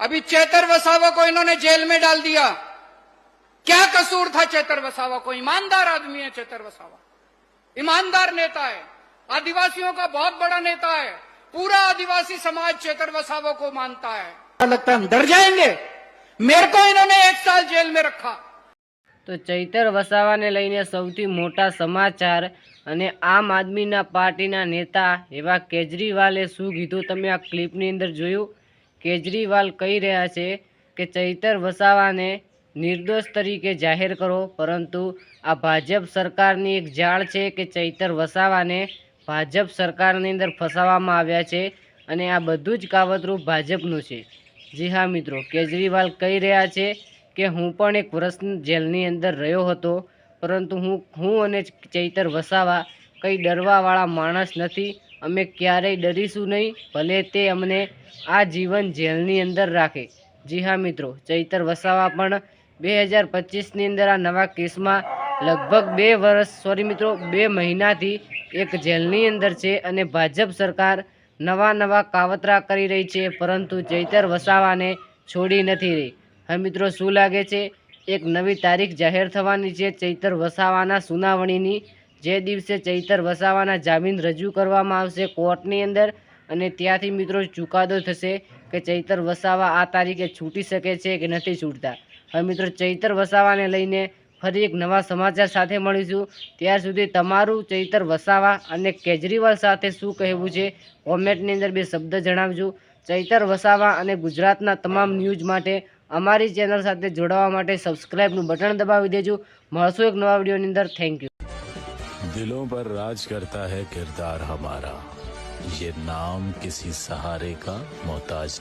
अभी चेतर वसावा को इन्होंने जेल में डाल दिया क्या कसूर था चेतर वसावा को ईमानदार आदमी है चेतर वसावा ईमानदार नेता है आदिवासियों का बहुत बड़ा नेता है पूरा आदिवासी समाज चेतर वसावा को मानता है लगता है हम डर जाएंगे मेरे को इन्होंने एक साल जेल में रखा તો ચૈતર વસાવાને લઈને સૌથી મોટા સમાચાર અને આમ આદમીના પાર્ટીના નેતા એવા કેજરીવાલે શું કીધું તમે આ ક્લિપની અંદર જોયું કેજરીવાલ કહી રહ્યા છે કે ચૈતર વસાવાને નિર્દોષ તરીકે જાહેર કરો, પરંતુ આ ભાજપ સરકારની એક જાળ છે કે ચૈતર વસાવાને ભાજપ સરકારની અંદર ફસાવવામાં આવ્યા છે અને આ બધું જ કાવતરું ભાજપનું છે. જી હા મિત્રો, કેજરીવાલ કહી રહ્યા છે કે હું પણ એક વર્ષ જેલની અંદર રહ્યો હતો, પરંતુ હું હું અને ચૈતર વસાવા કંઈ ડરવાવાળા માણસ નથી અમે ક્યારેય ડરીશું નહીં, ભલે તે અમને આ જીવન જેલની અંદર રાખે. જી હા, મિત્રો, ચૈતર વસાવા પણ બે હજાર પચીસની અંદર આ નવા કેસમાં લગભગ બે વર્ષ, સોરી મિત્રો, બે મહિનાથી એક જેલની અંદર છે અને ભાજપ સરકાર નવા નવા કાવતરા કરી રહી છે, પરંતુ ચૈતર વસાવાને છોડી નથી રહી. હવે મિત્રો, શું લાગે છે? એક નવી તારીખ જાહેર થવાની છે ચૈતર વસાવાના સુનાવણીની. જે દિવસે ચૈતર વસાવાના જામીન રજૂ કરવામાં આવશે કોર્ટની અંદર અને ત્યાંથી મિત્રો ચુકાદો થશે કે ચૈતર વસાવા આ તારીખે છૂટી શકે છે કે નથી છૂટતા. હવે મિત્રો ચૈતર વસાવાને લઈને ફરી એક નવા સમાચાર સાથે મળીશું. ત્યાર સુધી તમારું ચૈતર વસાવા અને કેજરીવાલ સાથે શું કહેવું છે? કોમેન્ટની અંદર બે શબ્દ જણાવજો. ચૈતર વસાવા અને ગુજરાતના તમામ ન્યૂઝ માટે અમારી ચેનલ સાથે જોડાવા માટે સબસ્ક્રાઈબનું બટન દબાવી દેજો. મળશું એક નવા વિડીયોની અંદર. Thank you. दिलों पर राज करता है किरदार हमारा ये नाम किसी सहारे का मोहताज